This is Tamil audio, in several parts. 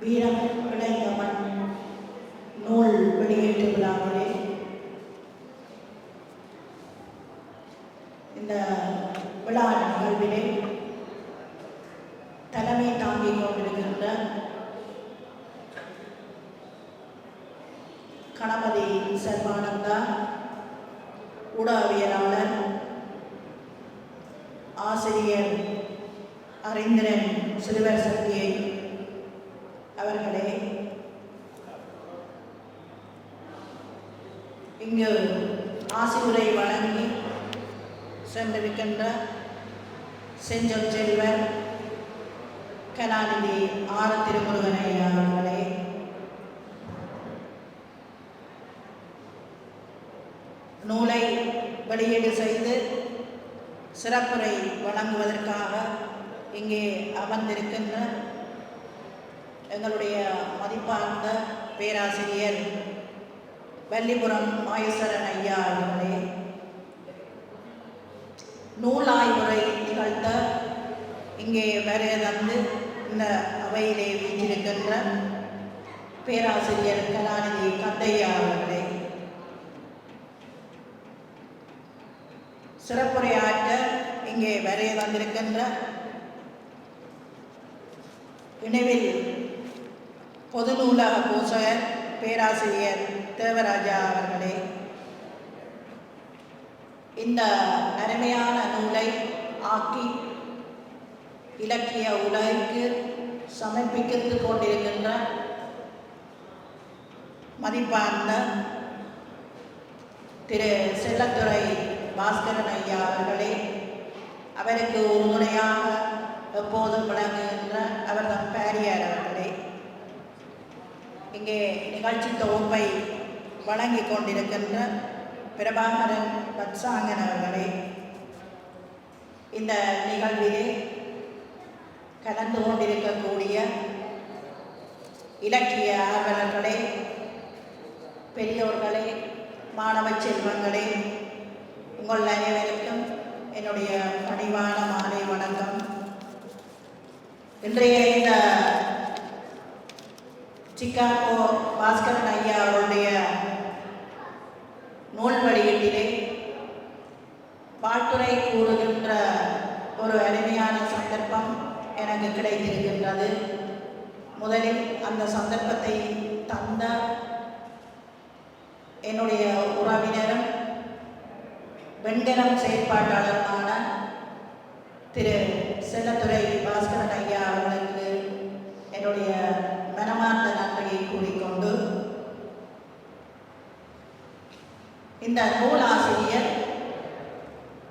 வீரம் விளைந்த மண் நூல் வெளியீட்டு விழாவிலே இந்த விழா நிகழ்விலே தலைமை தாங்கிக் கொண்டிருக்கின்ற கணபதி சர்வானந்தா ஊடகவியலாளர் ஆசிரியர் அறிந்திரன் சிறுவர் சக்தியை அவர்களே இங்கு ஆசிரியரை வழங்கி சென்றிருக்கின்ற செஞ்சொல் செல்வர் கலாநிதி ஆர திருமுருகன் அவர்களே நூலை வெளியீடு செய்து சிறப்புரை வழங்குவதற்காக இங்கே அமர்ந்திருக்கின்ற எங்களுடைய மதிப்பார்ந்த பேராசிரியர் வள்ளிபுரம் மாயசரன் ஐயா அவர்களே நூலாய்வுரை நிகழ்த்த இங்கே வருகை தந்து இந்த அவையிலே வீற்றிருக்கின்ற பேராசிரியர் கலாநிதி கந்தையா அவர்களே. சிறப்புரையாற்ற இங்கே வரைய வந்திருக்கின்ற இணைவில் பொது நூலக பூசகர் பேராசிரியர் தேவராஜா அவர்களே. இந்த அருமையான நூலை ஆக்கி இலக்கிய உலகிற்கு சமர்ப்பிக்கிறது கொண்டிருக்கின்ற மதிப்பார்ந்த திரு செல்லத்துறை பாஸ்கரன் ஐயா அவர்களே அவருக்கு உறுதுணையாக எப்போதும் விளங்குகின்ற அவர்தான் பேரியார் அவர்கள். இங்கே நிகழ்ச்சி தொகுப்பை வழங்கி கொண்டிருக்கின்ற பிரபாகரன் வத்சாங்கன் அவர்களே இந்த நிகழ்விலே கலந்து கொண்டிருக்கக்கூடிய இலக்கிய ஆர்வலர்களே பெரியோர்களே மாணவ செல்வங்களே உங்கள் அனைவருக்கும் என்னுடைய பணிவான மாலை வணக்கம். இன்றைய இந்த சிக்காகோ பாஸ்கரன் ஐயா அவருடைய நூல் வெளியீட்டிலே பாட்டுரை கூறுகின்ற ஒரு அருமையான சந்தர்ப்பம் எனக்கு கிடைத்திருக்கின்றது. முதலில் அந்த சந்தர்ப்பத்தை தந்த என்னுடைய உறவினரும் வெண்கலம் செயற்பாட்டாளருமான திரு செல்லத்துறை பாஸ்கரன் ஐயா அவர்களுக்கு என்னுடைய பரமார்த்த நன்றியை கூறிக்கொண்டு இந்த நூல் ஆசிரியர்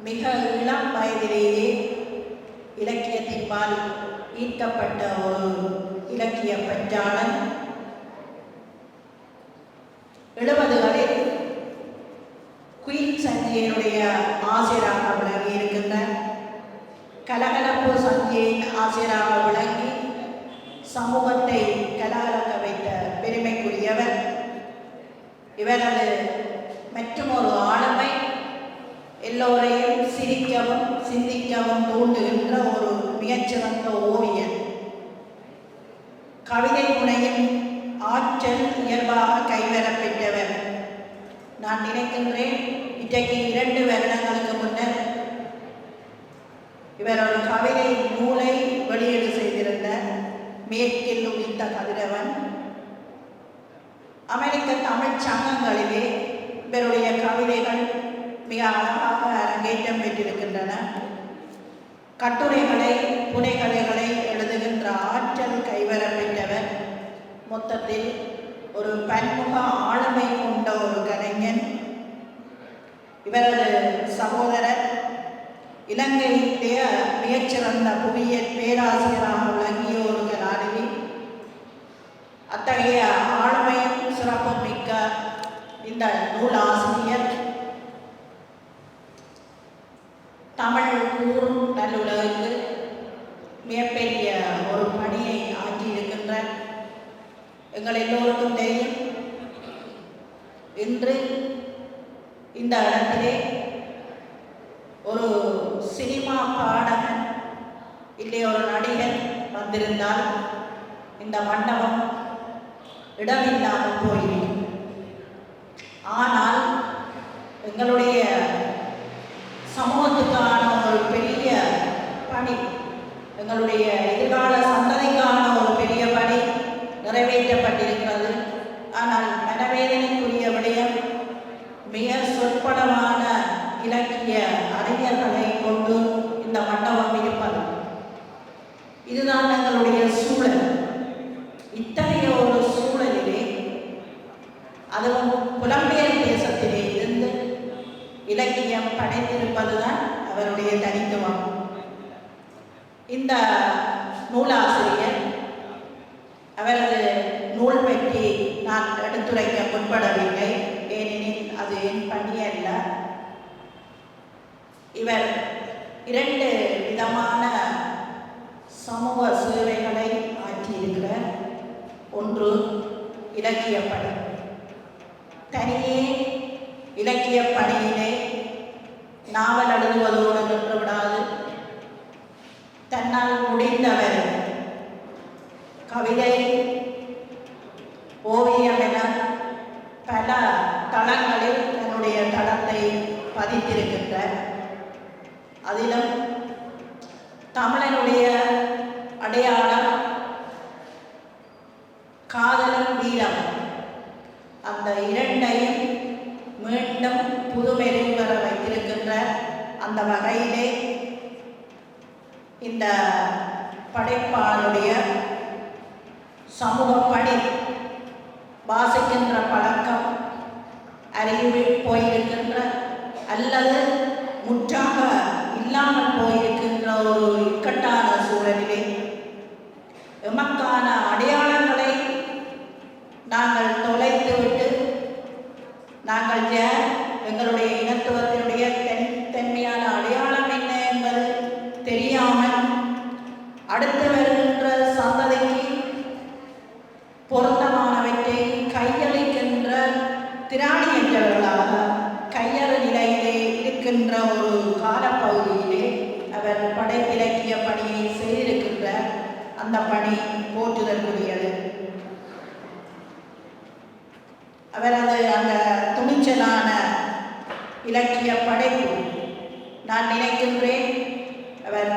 மிக இளம் வயதிலேயே இலக்கியத்தின்பால் ஈர்க்கப்பட்ட ஒரு இலக்கிய பஞ்சாளன். எழுபதுகளில் குயின் சந்தியனுடைய ஆசிரியராக விளங்கி இருக்கின்ற கலகலப்பு சந்தியின் ஆசிரியராக விளங்கி சமூக இவரது மற்றும் ஒரு ஆளுமை எல்லோரையும் சிரிக்கவும் சிந்திக்கவும் தூண்டுகின்ற ஒரு மிகச்சிறந்த ஓவியன் கவிதை முனையும் ஆற்றல் இயல்பாக கைவரப் பெற்றவர் நான் நினைக்கின்றேன் இன்றைக்கு இரண்டு வருடங்களுக்கு முன்னர் இவர் ஒரு கவிதை நூலை வெளியீடு செய்திருந்த மேற்கில் உதித்த கதிரவன் அமெரிக்க தமிழ் சங்கங்களிலே இவருடைய கவிதைகள் மிக அழகாக அரங்கேற்றம் பெற்றிருக்கின்றன. கட்டுரைகளை புனைகதைகளை எழுதுகின்ற ஆற்றல் கைவரப் பெற்றவர். மொத்தத்தில் ஒரு பன்முக ஆளுமை கொண்ட ஒரு கலைஞன். இவரது சகோதரர். இலங்கையிலேயே மிகச்சிறந்த புவியியல் பேராசிரியராக விளங்கிய ஒரு கலாநிதி. அத்தகைய இந்த நூல் ஆசிரியர் தமிழ் கூறும் நல்லுலகிற்கு மிகப்பெரிய ஒரு பணியை ஆற்றியிருக்கின்ற எங்கள் எல்லோருக்கும் தெரியும். இன்று இந்த இடத்திலே ஒரு சினிமா பாடகன் இல்லை ஒரு நடிகர் வந்திருந்தால் இந்த மண்டபம் இடமில்லாமல் போயிருக்கும் ஆனால் எங்களுடைய சமூகத்துக்கான ஒரு பெரிய பணி எங்களுடைய எதிர்கால சந்ததிக்கான ஒரு பெரிய பணி நிறைவேற்றப்பட்டிருக்கிறது. ஆனால் மனவேதனைக்குரிய விடயம் மிக சொற்படமான இலக்கிய அறிஞர்களை கொண்டு இந்த மண்டபம் இருப்பது. இதுதான் எங்களுடைய அவருடைய தனித்துவம். இந்த நூலாசிரியர் அவரது நூல் பற்றி நான் எடுத்துரைக்க முற்படவில்லை. ஏனெனில் அது என் பணி அல்ல இவர் இரண்டு விதமான சமூக சேவைகளை ஆற்றியிருக்கிறார். ஒன்று இலக்கிய பணி. தனியே இலக்கிய பணியிலே நாவல் எழுதுவதோடு தன்னால் முடிந்தவர். கவிதை ஓவியம் என பல தளங்களில் தன்னுடைய தளத்தை பதித்திருக்கின்றார். அதிலும் தமிழனுடைய அடையாளம் காதலும் வீரம் அந்த இரண்டையும் மீண்டும் புதுமெருகு வர வைத்திருக்கின்ற அந்த வகையிலே இந்த படைப்பாளருடைய சமூகப்படி பணி வாசிக்கின்ற பழக்கம் அறிவு போயிருக்கின்ற அல்லது முற்றாக இல்லாமல் போயிருக்கின்ற ஒரு இக்கட்டான சூழலிலே எமக்கான அடையாளங்களை நாங்கள் தொலைத்துவிட்டு நாங்கள் எங்களுடைய இனத்துவத்தினுடைய தென் தன்மையான அடையாளம் என்ன என்பது தெரியாமல் அடுத்து வருகின்ற சந்ததிக்கு பொருத்தமானவற்றை கையளிக்கின்ற திராணியற்றவர்களாக கையறு நிலையிலே இருக்கின்ற ஒரு காலப்பகுதியிலே அவர் படைப்பிலக்கிய பணியை செய்திருக்கின்ற அந்த பணி போற்றுதற்குரியது அவரது அந்த துணிச்சலான இலக்கிய படைப்பு நான் நினைக்கின்றேன். அவர்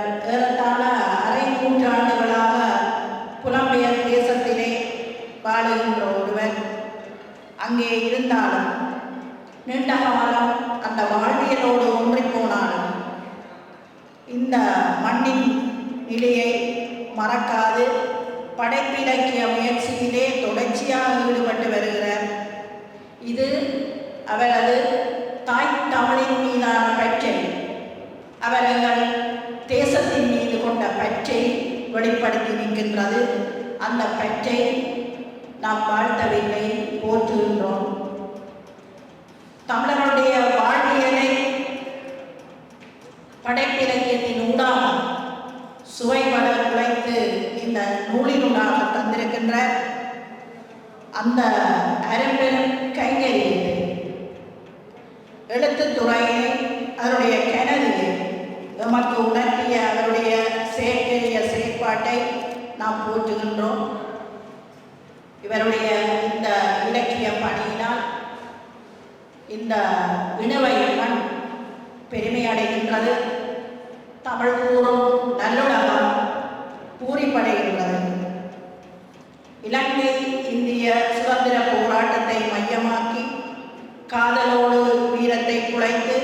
நீண்ட காலம் அந்த வாழ்வியலோடு ஒன்றி போனாலும் இந்த மண்ணின் நிலையை மறக்காது. படைப்பிலக்கிய முயற்சியிலே தொடர்ச்சியாக ஈடுபட்டு வருகிறார். இது அவரது தாய் தமிழின் மீதான பற்றை அவர்கள் தேசத்தின் மீது கொண்ட பற்றை வெளிப்படுத்தி நிற்கின்றது. அந்த பற்றை நாம் வாழ்த்தவில்லை போற்றுகின்றோம். தமிழர்களுடைய வாழ்வியலை படைப்பிலக்கியத்தின் ஊடாக சுவைபட உழைத்து இந்த நூலினூடாக தந்திருக்கின்ற அந்த அரும்பெரும் கைங்கரியத்தை எழுத்துத்துறையை அவருடைய கிணறு நமக்கு உணர்த்திய அவருடைய செயற்கரிய செயற்பாட்டை நாம் போற்றுகின்றோம். இவருடைய இந்த இலக்கிய பணியினால் இந்த இணுவை மண் பெருமை அடைகின்றது தமிழ் கூறும் நல்லுலகம் பூரிப்படைகின்றது. இலங்கை இந்திய சுதந்திர போராட்டத்தை மையமாக்கி காதலோடு வீரத்தை குலைத்து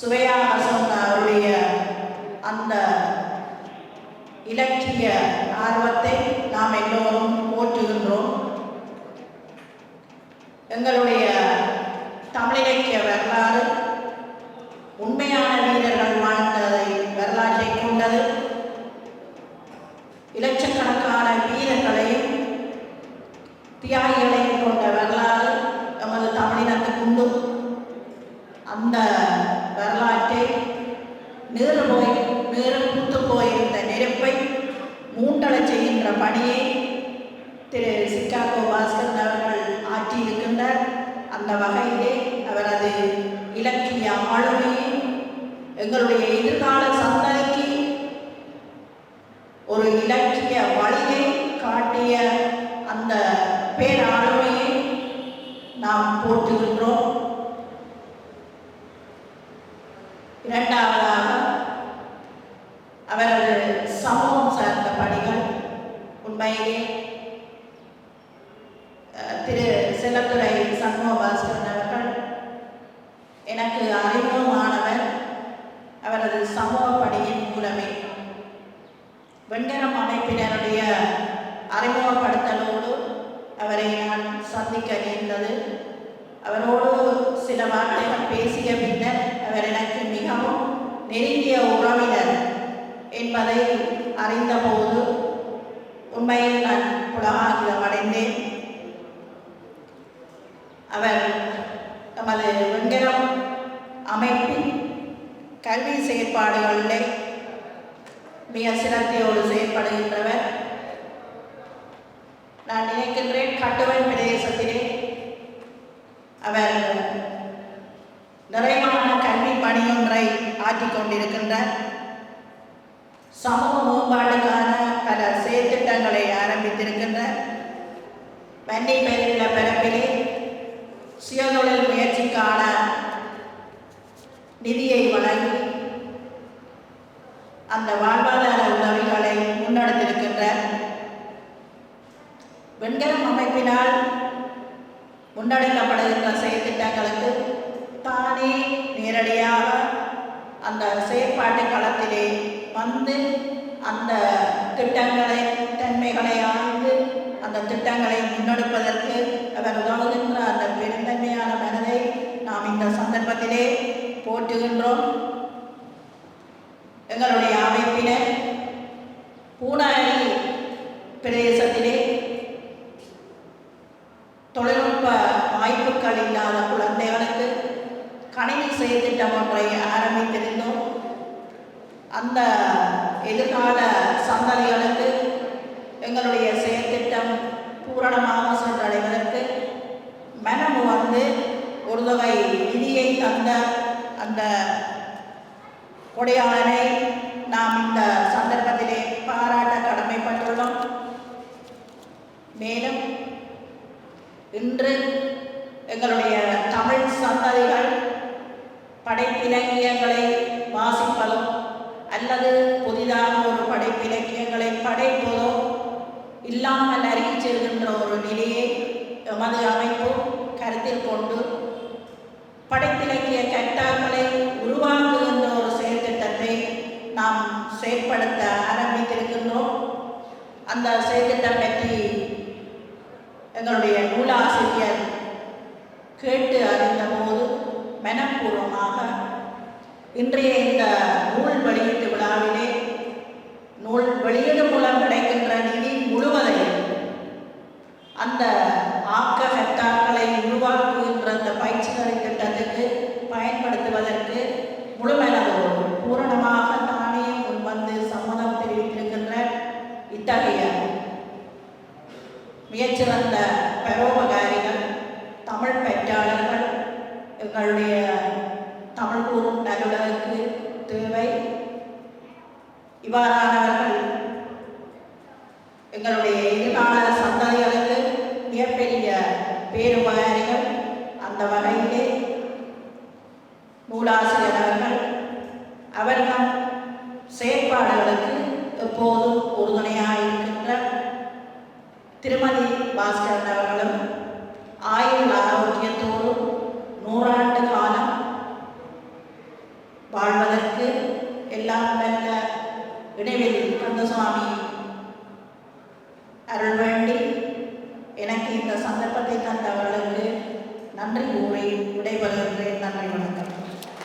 சுவையாக சொன்ன அவருடைய அந்த இலக்கிய ஆர்வத்தை நாம் எல்லோரும் போற்றுகின்றோம் எங்களுடைய தமிழிலக்கிய வரலாறு உண்மையான வீரர்கள் வாழ்ந்ததை வரலாற்றை கொண்டது. இலட்சக்கணக்கான வீரர்களையும் தியாகிகளையும் கொண்ட வரலாறு நமது தமிழினத்துக்குண்டு அந்த வரலாற்றை நீறு போய் நீறு பூத்து போயிருந்த நெருப்பை மூண்டலச் செய்கின்ற பணியை திரு சிக்காகோ பாஸ்கர் அவர்கள் ஆற்றியிருக்கின்றார். அந்த வகையிலே அவரது இலக்கிய ஆளுமையை எங்களுடைய எதிர்கால இலக்கிய வழியை காட்டிய அவர் நமது வெண்கலம் அமைப்பின் கல்வி செயற்பாடுகளில் மிக சிரத்தையோடு செயற்படுகின்றவர். நான் நினைக்கின்றேன் கட்டுவன் பிரதேசத்திலே அவர் நிறைவான கல்வி பணியொன்றை ஆற்றிக் கொண்டிருக்கின்றார். சமூக மேம்பாட்டுக்கான பல செயற்திட்டங்களை ஆரம்பித்திருக்கின்றார். வன்னி பெயரில் பரப்பிலே சுயதொழில் முயற்சிக்கான நிதியை வழங்கி அந்த வாழ்வாதார உதவிகளை முன்னெடுத்திருக்கின்ற வெண்கலம் அமைப்பினால் முன்னெடுக்கப்படுகின்ற செயற்திட்டங்களுக்கு தானே நேரடியாக அந்த செயற்பாட்டு களத்திலே வந்து அந்த திட்டங்களை தன்மைகளை ஆய்ந்து அந்த திட்டங்களை முன்னெடுப்பதற்கு அவர் உதவுகின்ற அந்த பெருந்தன்மையான மனதை நாம் இந்த சந்தர்ப்பத்திலே போற்றுகின்றோம். எங்களுடைய அமைப்பினர் பூனாரி பிரதேசத்திலே தொழில்நுட்ப வாய்ப்புகள் இல்லாத குழந்தைகளுக்கு கணினி செயற்திட்டம் ஒன்றை ஆரம்பித்திருந்தோம். அந்த எதிர்கால சந்ததிகளுக்கு எங்களுடைய செயற்திட்டம் பூரணமாக சென்றடைவதற்கு மனம் வந்து ஒரு தொகை. நிதியை தந்த அந்த கொடையாளனை நாம் இந்த சந்தர்ப்பத்திலே பாராட்ட கடமைப்பட்டுள்ளோம். மேலும் இன்று எங்களுடைய தமிழ் சந்ததிகள் படைப்பிலக்கியங்களை வாசிப்பதும் அல்லது புதிதாக ஒரு படைப்பிலக்கியங்களை படைப்பதோ இல்லாமல் அறிவிச்சிருக்கின்ற ஒரு நிலையை எமது அமைப்பு கருத்தில் கொண்டு படைத்திலக்கிய கட்டாக்களை உருவாக்குகின்ற ஒரு செயற்திட்டத்தை நாம் செயற்படுத்த ஆரம்பித்திருக்கின்றோம். அந்த செயற்திட்டம் பற்றி எங்களுடைய நூலாசிரியர் கேட்டு அறிந்தபோது மனப்பூர்வமாக இன்றைய இந்த நூல் வெளியீட்டு விழாவிலே நூல் வெளியீடு மூலம் கிடைக்கின்ற நிதி முழுவதையும் அந்த ஆக்க ஹெக்டார்களை உருவாக்குகின்ற அந்த பயிற்சிகளை திட்டத்துக்கு பயன்படுத்துவதற்கு முழுமனதோடு பூரணமாக தானே முன்வந்து சம்மதம் தெரிவித்திருக்கின்ற இத்தகைய மிகச்சிறந்த பரோபகாரிகள் தமிழ் பெற்றாளர்கள் எங்களுடைய தமிழ் கூறும் நல்லுலகுக்கு தேவை. இவ்வாறானவர்கள் எங்களுடைய எதிர்கால சந்ததிகளுக்கு மிகப்பெரிய பேருபகாரிகள் அந்த வகையிலே நூலாசிரியர் அவர்கள் அவர்கள் செயற்பாடுகளுக்கு எப்போதும் உறுதுணையாக திருமதி பாஸ்கரன் அவர்கள்